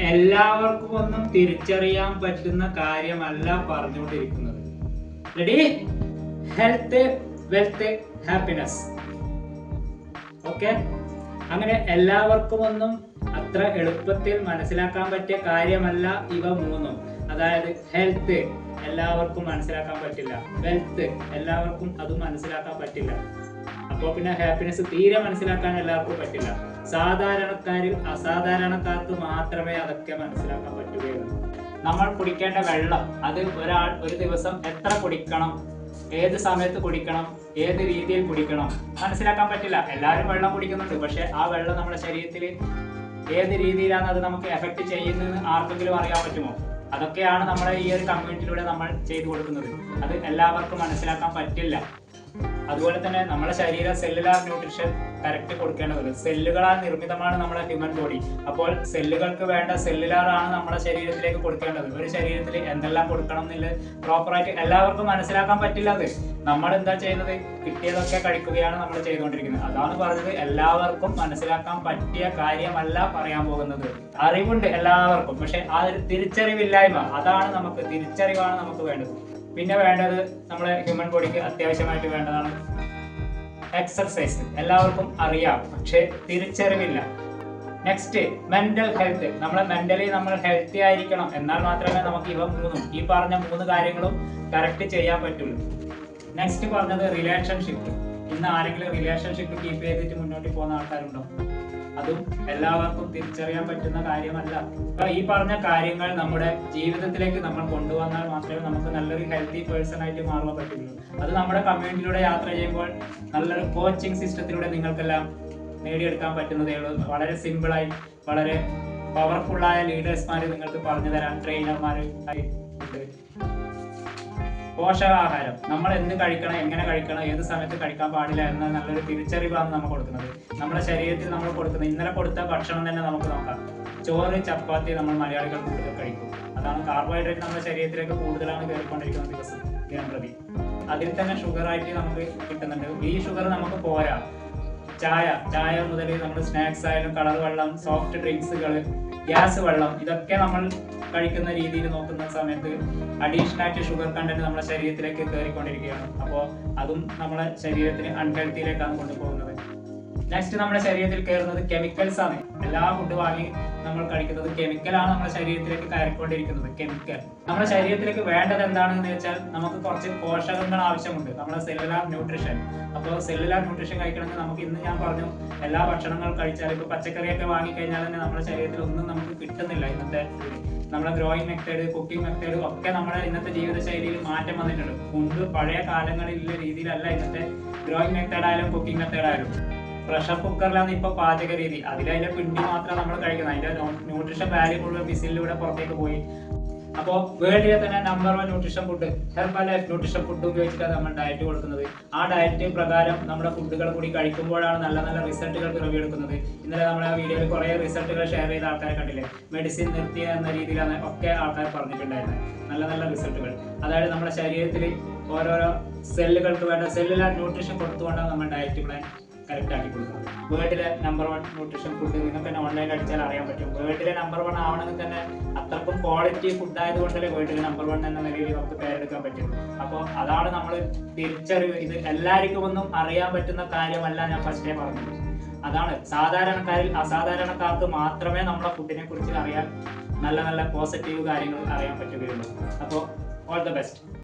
എല്ലാവർക്കും ഒന്നും തിരിച്ചറിയാൻ പറ്റുന്ന കാര്യമല്ല പറഞ്ഞുകൊണ്ടിരിക്കുന്നത്. Ready health wealth happiness okay അങ്ങനെ എല്ലാവർക്കും ഒന്നും അത്ര എളുപ്പത്തിൽ മനസ്സിലാക്കാൻ പറ്റിയ കാര്യമല്ല ഇവ മൂന്നും. അതായത് ഹെൽത്ത് എല്ലാവർക്കും മനസ്സിലാക്കാൻ പറ്റില്ല. വെൽത്ത് എല്ലാവർക്കും അത് മനസ്സിലാക്കാൻ പറ്റില്ല. അപ്പോൾ പിന്നെ ഹാപ്പിനെസ് തീരെ മനസ്സിലാക്കാൻ എല്ലാവർക്കും പറ്റില്ല. സാധാരണക്കാരിൽ അസാധാരണക്കാർക്ക് മാത്രമേ അതൊക്കെ മനസ്സിലാക്കാൻ പറ്റുകയുള്ളൂ. നമ്മൾ കുടിക്കേണ്ട വെള്ളം അത് ഒരാൾ ഒരു ദിവസം എത്ര കുടിക്കണം? ഏത് സമയത്ത് കുടിക്കണം? ഏത് രീതിയിൽ കുടിക്കണം? മനസ്സിലാക്കാൻ പറ്റില്ല. എല്ലാവരും വെള്ളം കുടിക്കുന്നുണ്ട്. പക്ഷെ ആ വെള്ളം നമ്മുടെ ശരീരത്തിൽ ഏത് രീതിയിലാണ് അത് നമുക്ക് എഫക്ട് ചെയ്യുന്നതെന്ന് ആർക്കെങ്കിലും അറിയാൻ പറ്റുമോ? അതൊക്കെയാണ് നമ്മുടെ ഈ ഒരു കമ്മ്യൂണിറ്റിയിലൂടെ നമ്മൾ ചെയ്തു കൊടുക്കുന്നത്. അത് എല്ലാവർക്കും മനസ്സിലാക്കാൻ പറ്റില്ല. അതുപോലെ തന്നെ നമ്മുടെ ശരീര സെല്ലുലാർ ന്യൂട്രീഷൻ കറക്റ്റ് കൊടുക്കേണ്ടതുണ്ട്. സെല്ലുകളാൽ നിർമ്മിതമാണ് നമ്മുടെ ഹ്യൂമൻ ബോഡി അപ്പോൾ സെല്ലുകൾക്ക് വേണ്ട സെല്ലുലാർ ആണ് നമ്മുടെ ശരീരത്തിലേക്ക് കൊടുക്കേണ്ടത്. ഒരു ശരീരത്തിൽ എന്തെല്ലാം കൊടുക്കണം എന്നുള്ളത് പ്രോപ്പറായിട്ട് എല്ലാവർക്കും മനസ്സിലാക്കാൻ പറ്റില്ല അത്. നമ്മൾ എന്താ ചെയ്യുന്നത്? കിട്ടിയതൊക്കെ കഴിക്കുകയാണ് നമ്മൾ ചെയ്തുകൊണ്ടിരിക്കുന്നത്. അതാണ് പറഞ്ഞത്. എല്ലാവർക്കും മനസ്സിലാക്കാൻ പറ്റിയ കാര്യമല്ല പറയാൻ പോകുന്നത്. അറിവുണ്ട് എല്ലാവർക്കും. പക്ഷെ ആ ഒരു തിരിച്ചറിവില്ലായ്മ അതാണ് നമുക്ക് തിരിച്ചറിവാണ് നമുക്ക് വേണ്ടത്. പിന്നെ വേണ്ടത് നമ്മളെ ഹ്യൂമൻ ബോഡിക്ക് അത്യാവശ്യമായിട്ട് വേണ്ടതാണ് എക്സർസൈസ് എല്ലാവർക്കും അറിയാം പക്ഷെ തിരിച്ചറിവില്ല. നെക്സ്റ്റ് മെന്റൽ ഹെൽത്ത് നമ്മൾ മെന്റലി നമ്മൾ ഹെൽത്തി ആയിരിക്കണം. എന്നാൽ മാത്രമേ നമുക്ക് ഇവ മൂന്നും ഈ പറഞ്ഞ മൂന്ന് കാര്യങ്ങളും കറക്റ്റ് ചെയ്യാൻ പറ്റുള്ളൂ. നെക്സ്റ്റ് പറഞ്ഞത് റിലേഷൻഷിപ്പ് ഇന്ന് ആരെങ്കിലും റിലേഷൻഷിപ്പ് കീപ്പ് ചെയ്തിട്ട് മുന്നോട്ട് പോകുന്ന ആൾക്കാരുണ്ടോ? അതും എല്ലാവർക്കും തിരിച്ചറിയാൻ പറ്റുന്ന കാര്യമല്ല. അപ്പൊ ഈ പറഞ്ഞ കാര്യങ്ങൾ നമ്മുടെ ജീവിതത്തിലേക്ക് നമ്മൾ കൊണ്ടുവന്നാൽ മാത്രമേ നമുക്ക് നല്ലൊരു ഹെൽത്തി പേഴ്സൺ ആയിട്ട് മാറാൻ പറ്റുള്ളൂ. അത് നമ്മുടെ കമ്മ്യൂണിറ്റിയിലൂടെ യാത്ര ചെയ്യുമ്പോൾ നല്ലൊരു കോച്ചിങ് സിസ്റ്റത്തിലൂടെ നിങ്ങൾക്കെല്ലാം നേടിയെടുക്കാൻ പറ്റുന്നതേ ഉള്ളൂ. വളരെ സിമ്പിളായി വളരെ പവർഫുള്ളായ ലീഡേഴ്സ്മാർ നിങ്ങൾക്ക് പറഞ്ഞു തരാൻ ട്രെയിനർമാർ ഉണ്ട് പോഷകാഹാരം. നമ്മൾ എന്ത് കഴിക്കണം എങ്ങനെ കഴിക്കണം ഏത് സമയത്ത് കഴിക്കാൻ പാടില്ല എന്ന നല്ലൊരു തിരിച്ചറിവാണ് നമ്മൾ കൊടുക്കുന്നത്. നമ്മുടെ ശരീരത്തിൽ നമ്മൾ കൊടുക്കുന്നത് ഇന്നലെ കൊടുത്ത ഭക്ഷണം തന്നെ നമുക്ക് നോക്കാം. ചോറ് ചപ്പാത്തി നമ്മൾ മലയാളികൾ കൂടുതൽ കഴിക്കും. അതാണ് കാർബോഹൈഡ്രേറ്റ് നമ്മുടെ ശരീരത്തിലേക്ക് കൂടുതലാണ് കയറിക്കൊണ്ടിരിക്കുന്ന ദിവസം ദിനം പ്രതി അതിൽ തന്നെ ഷുഗറായിട്ട് നമുക്ക് കിട്ടുന്നുണ്ട്. ഈ ഷുഗർ നമുക്ക് പോരാ. ചായ ചായ മുതൽ നമ്മൾ സ്നാക്സ് ആയാലും കളർ വെള്ളം സോഫ്റ്റ് ഡ്രിങ്ക്സുകൾ ഗ്യാസ് വെള്ളം ഇതൊക്കെ നമ്മൾ കഴിക്കുന്ന രീതിയിൽ നോക്കുന്ന സമയത്ത് അഡീഷണൽ ആയിട്ട് ഷുഗർ കണ്ടന്റ് നമ്മുടെ ശരീരത്തിലേക്ക് കയറിക്കൊണ്ടിരിക്കുകയാണ് അപ്പോൾ അതും നമ്മുടെ ശരീരത്തിന് അൺഹെൽത്തിയിലേക്കാണ് കൊണ്ടുപോകുന്നത്. നെക്സ്റ്റ് നമ്മുടെ ശരീരത്തിൽ കയറുന്നത് കെമിക്കൽസ് ആണ്. എല്ലാ ഫുഡ് വാങ്ങി നമ്മൾ കഴിക്കുന്നത് കെമിക്കലാണ് നമ്മുടെ ശരീരത്തിലേക്ക് കയറിക്കൊണ്ടിരിക്കുന്നത് കെമിക്കൽ. നമ്മുടെ ശരീരത്തിലേക്ക് വേണ്ടത് എന്താണെന്ന് വെച്ചാൽ നമുക്ക് കുറച്ച് പോഷകങ്ങൾ ആവശ്യമുണ്ട്. നമ്മുടെ സെല്ലുലാർ ന്യൂട്രീഷൻ അപ്പോൾ സെല്ലുലാർ ന്യൂട്രീഷൻ കഴിക്കണമെങ്കിൽ നമുക്ക് ഇന്ന് ഞാൻ പറഞ്ഞു എല്ലാ ഭക്ഷണങ്ങൾ കഴിച്ചാൽ ഇപ്പോൾ പച്ചക്കറിയൊക്കെ വാങ്ങിക്കഴിഞ്ഞാൽ തന്നെ നമ്മുടെ ശരീരത്തിൽ ഒന്നും നമുക്ക് കിട്ടുന്നില്ല. ഇന്നത്തെ നമ്മുടെ ഗ്രോയിങ് മെത്തേഡ് കുക്കിംഗ് മെത്തേഡ് ഒക്കെ നമ്മുടെ ഇന്നത്തെ ജീവിതശൈലിയിൽ മാറ്റം വന്നിട്ടുണ്ട്. മുൻപ് പഴയ കാലങ്ങളിലുള്ള രീതിയിലല്ല ഇന്നത്തെ ഗ്രോയിങ് മെത്തേഡായാലും കുക്കിംഗ് മെത്തേഡ് ആയാലും. പ്രഷർ കുക്കറിലാണ് ഇപ്പൊ പാചക രീതി. അതിൽ അതിന്റെ പിണ്ടി മാത്രം നമ്മൾ കഴിക്കുന്നത് അതിന്റെ ന്യൂട്രീഷൻ വാല്യൂ മുഴുവൻ വിസിലിലൂടെ പുറത്തേക്ക് പോയി. അപ്പോൾ വേൾഡിലെ തന്നെ number one nutrition food Herbalife nutrition food ഉപയോഗിച്ചിട്ടാണ് നമ്മൾ ഡയറ്റ് കൊടുക്കുന്നത്. ആ ഡയറ്റ് പ്രകാരം നമ്മുടെ ഫുഡുകൾ കൂടി കഴിക്കുമ്പോഴാണ് നല്ല നല്ല റിസൾട്ടുകൾ പിറവിയെടുക്കുന്നത് ഇന്നലെ നമ്മൾ ആ വീഡിയോയിൽ കുറേ റിസൾട്ടുകൾ ഷെയർ ചെയ്ത ആൾക്കാരെ കണ്ടില്ലേ? മെഡിസിൻ നിർത്തി എന്ന രീതിയിലാണ് ഒക്കെ ആൾക്കാർ പറഞ്ഞിട്ടുണ്ടായിരുന്നത് നല്ല നല്ല റിസൾട്ടുകൾ അതായത് നമ്മുടെ ശരീരത്തിൽ ഓരോരോ സെല്ലുകൾക്ക് വേണ്ട സെല്ലുലാർ ന്യൂട്രീഷൻ കൊടുത്തുകൊണ്ടാണ് നമ്മൾ ഡയറ്റ് പ്ലാൻ കറക്റ്റ് ആക്കി കൊടുക്കുക വേൾഡിലെ നമ്പർ വൺ ന്യൂട്രീഷൻ ഫുഡ് നിങ്ങൾക്ക് തന്നെ ഓൺലൈനിൽ അടിച്ചാൽ അറിയാൻ പറ്റും. വേൾഡിലെ നമ്പർ വൺ ആവണമെങ്കിൽ തന്നെ അത്രക്കും ക്വാളിറ്റി ഫുഡ് ആയതുകൊണ്ടല്ലേ വേൾഡിലെ നമ്പർ വൺ എന്ന നിലയിൽ നമുക്ക് പേരെടുക്കാൻ പറ്റും അപ്പോൾ അതാണ് നമ്മൾ തിരിച്ചറിവ്. ഇത് എല്ലാവർക്കും ഒന്നും അറിയാൻ പറ്റുന്ന കാര്യമല്ല ഞാൻ ഫസ്റ്റേ പറഞ്ഞത്. അതാണ് സാധാരണക്കാരിൽ അസാധാരണക്കാർക്ക് മാത്രമേ നമ്മളെ ഫുഡിനെ കുറിച്ച് അറിയാൻ നല്ല നല്ല പോസിറ്റീവ് കാര്യങ്ങൾ അറിയാൻ പറ്റുകയുള്ളൂ. അപ്പോൾ ഓൾ ദ ബെസ്റ്റ്